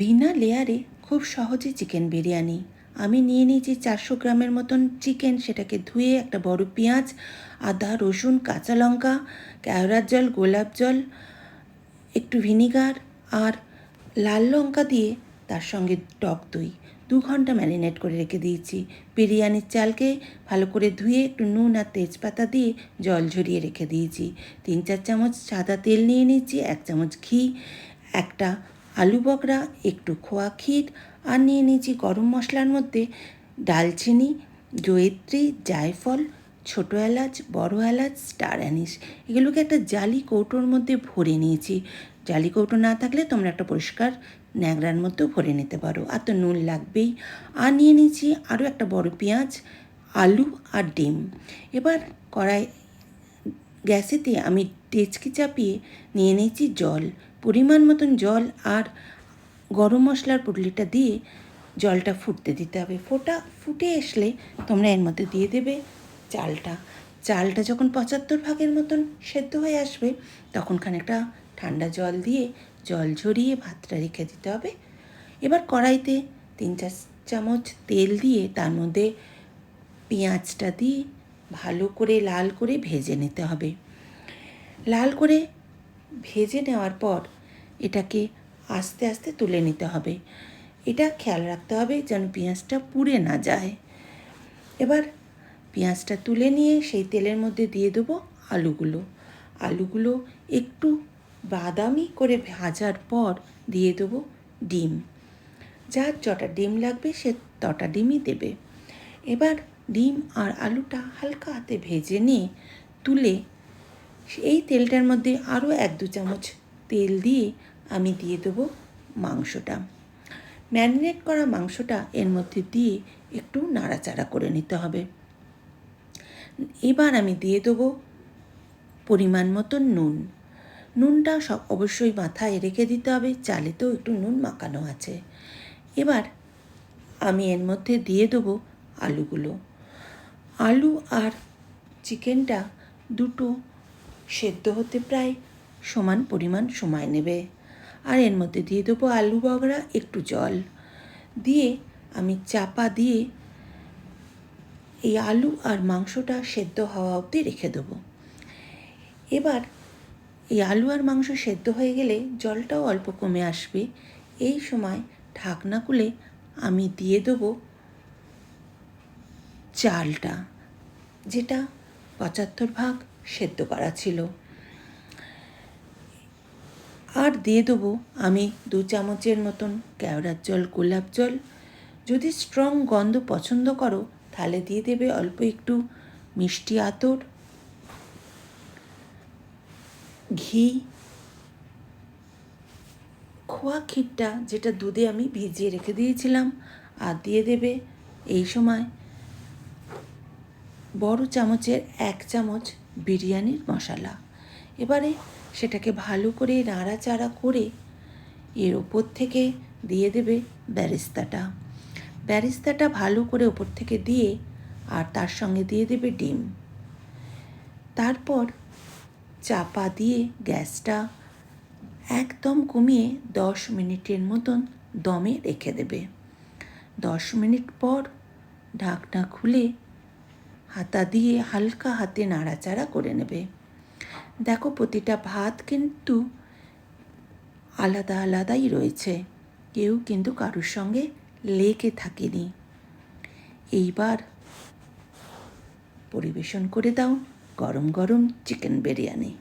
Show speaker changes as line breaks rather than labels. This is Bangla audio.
বিনা লেয়ারে খুব সহজে চিকেন বিরিয়ানি। আমি নিয়ে নিয়েছি চারশো গ্রামের মতন চিকেন, সেটাকে ধুয়ে একটা বড় পেঁয়াজ, আদা, রসুন, কাঁচা লঙ্কা, কেওড়ার জল, গোলাপ জল, একটু ভিনিগার আর লাল লঙ্কা দিয়ে তার সঙ্গে টক দই। দু ঘণ্টা ম্যারিনেট করে রেখে দিয়েছি। বিরিয়ানির চালকে ভালো করে ধুয়ে একটু নুন আর তেজপাতা দিয়ে জল ঝরিয়ে রেখে দিয়েছি। তিন চার চামচ সাদা তেল নিয়ে নিয়েছি, এক চামচ ঘি, একটা আলু বকরা একটু খোয়া ক্ষীর আর নিয়ে নিয়েছি গরম মশলার মধ্যে ডালচিনি, জয়িত্রী, জায়ফল, ছোটো এলাচ, বড় এলাচ, স্টার অ্যানিস এগুলোকে একটা জালি কৌটোর মধ্যে ভরে নিয়েছি। জালি কৌটো না থাকলে তোমরা একটা পরিষ্কার ন্যাংরার মধ্যেও ভরে নিতে পারো। আর তো নুন লাগবেই। আর নিয়ে নিয়েছি আরও একটা বড় পেঁয়াজ, আলু আর ডিম। এবার কড়াই গ্যাসেতে আমি টেচকি চাপিয়ে নিয়ে নিয়েছি জল। পরিমাণ মতন জল আর গরম মশলার পুটলিটা দিয়ে জলটা ফুটতে দিতে হবে। ফোটা ফুটে আসলে তোমরা এর মধ্যে দিয়ে দেবে চালটা। চালটা যখন পঁচাত্তর ভাগের মতন সেদ্ধ হয়ে আসবে, তখন খানিকটা ঠান্ডা জল দিয়ে জল ঝরিয়ে ভাতটা রেখে দিতে হবে। এবার কড়াইতে তিন চার চামচ তেল দিয়ে তার মধ্যে পেঁয়াজটা দিয়ে ভালো করে লাল করে ভেজে নিতে হবে। লাল করে ভেজে নেওয়ার পর এটাকে আস্তে আস্তে তুলে নিতে হবে। এটা খেয়াল রাখতে হবে যেন পেঁয়াজটা পুড়ে না যায়। এবার পেঁয়াজটা তুলে নিয়ে সেই তেলের মধ্যে দিয়ে দেবো আলুগুলো। আলুগুলো একটু বাদামি করে ভাজার পর দিয়ে দেবো ডিম। যার যটা ডিম লাগবে সে তটা ডিমই দেবে। এবার ডিম আর আলুটা হালকা হাতে ভেজে নিয়ে তুলে এই তেলটার মধ্যে আরও এক দু চামচ তেল দিয়ে আমি দিয়ে দেবো মাংসটা। ম্যারিনেট করা মাংসটা এর মধ্যে দিয়ে একটু নাড়াচাড়া করে নিতে হবে। এবার আমি দিয়ে দেবো পরিমাণ মতো নুন। নুনটা সব অবশ্যই মাথায় রেখে দিতে হবে, চালেতেও একটু নুন মাখানো আছে। এবার আমি এর মধ্যে দিয়ে দেবো আলুগুলো। আলু আর চিকেনটা দুটো সেদ্ধ হতে প্রায় সমান পরিমাণ সময় নেবে। আর এর মধ্যে দিয়ে দেবো আলু বগড়া একটু জল। দিয়ে আমি চাপা দিয়ে এই আলু আর মাংসটা সেদ্ধ হওয়া অবধি রেখে দেবো। এবার এই আলু আর মাংস সেদ্ধ হয়ে গেলে জলটাও অল্প কমে আসবে। এই সময় ঢাকনা খুলে আমি দিয়ে দেবো চালটা, যেটা পঁচাত্তর ভাগ সেদ্ধ করা ছিল। আর দিয়ে দেবো আমি দু চামচের মতন কেওড়ার জল, গোলাপ জল। যদি স্ট্রং গন্ধ পছন্দ করো, তাহলে দিয়ে দেবে অল্প একটু মিষ্টি আতর, ঘি, খোয়া ক্ষীরটা, যেটা দুধে আমি ভিজিয়ে রেখে দিয়েছিলাম। আর দিয়ে দেবে এই সময় বড় চামচের এক চামচ বিরিয়ানির মশলা। এবারে সেটাকে ভালো করে নাড়াচাড়া করে এর ওপর থেকে দিয়ে দেবে ব্যারিস্তাটা। ব্যারিস্তাটা ভালো করে ওপর থেকে দিয়ে আর তার সঙ্গে দিয়ে দেবে ডিম। তারপর চাপা দিয়ে গ্যাসটা একদম কমিয়ে দশ মিনিটের মতন দমে রেখে দেবে। দশ মিনিট পর ঢাকনা খুলে হাতা দিয়ে হালকা হাতে নাড়াচাড়া করে নেবে। দেখো প্রতিটা ভাত কিন্তু আলাদা আলাদাই রয়েছে। কেউ কিন্তু কারুর সঙ্গে লেগে থাকেনি। এইবার পরিবেশন করে দাও গরম গরম চিকেন বিরিয়ানি।